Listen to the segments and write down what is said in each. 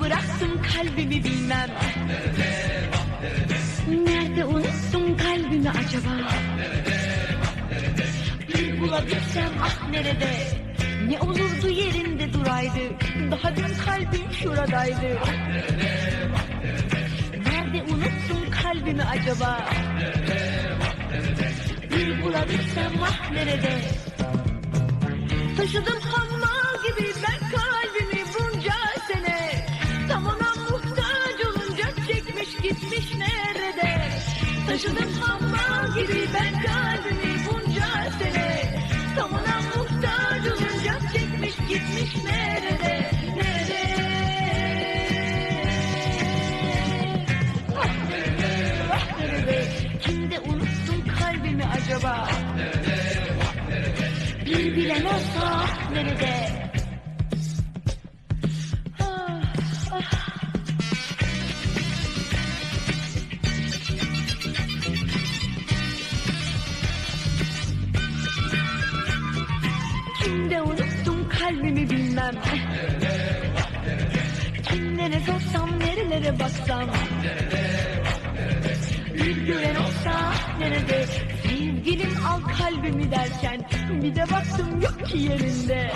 bıraktın kalbimi bilmem. Nerede unuttun kalbimi acaba? Bir bulabilsem ah nerede? Ne olurdu yerinde duraydı. Daha dün kalbim şuradaydı. Nerede unuttun kalbimi acaba? Bir bulabilsem ah nerede? Taşıdım hammal gitmiş nerede? Taşıdım hammal gibi ben kalbimi bunca sene. Tam ona muhtaç olunca çekmiş gitmiş nerede? Nerede? Ah nerede? Ah nerede? Kimde unuttun kalbimi acaba? Bir bilen olsa nerede? Kimde unuttum kalbimi bilmem. Kimlere sorsam nerelere baksam. Bir gören olsa nerede? Sevgilim al kalbimi derken Bir de baktım yok ki yerinde.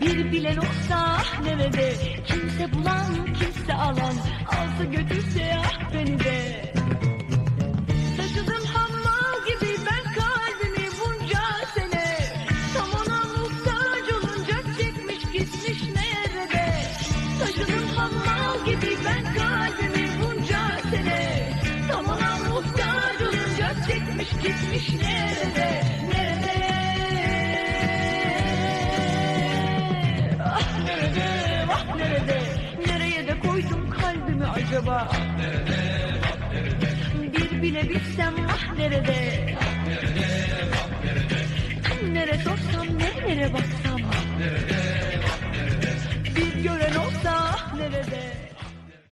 Bir bilen olsa nerede? Kimse bulan kimse alan. Alsa götürse Taşıdım hammal gibi ben kalbimi bunca sene. Tam ona muhtaç olunca çekmiş gitmiş nerede Nerede? Ah nerede ah nerede? Nereye de koydum kalbimi acaba? Bir bile bilsem ah nerede? Kimlere sorsam nerelere baksam Bir gören olsa ah nerede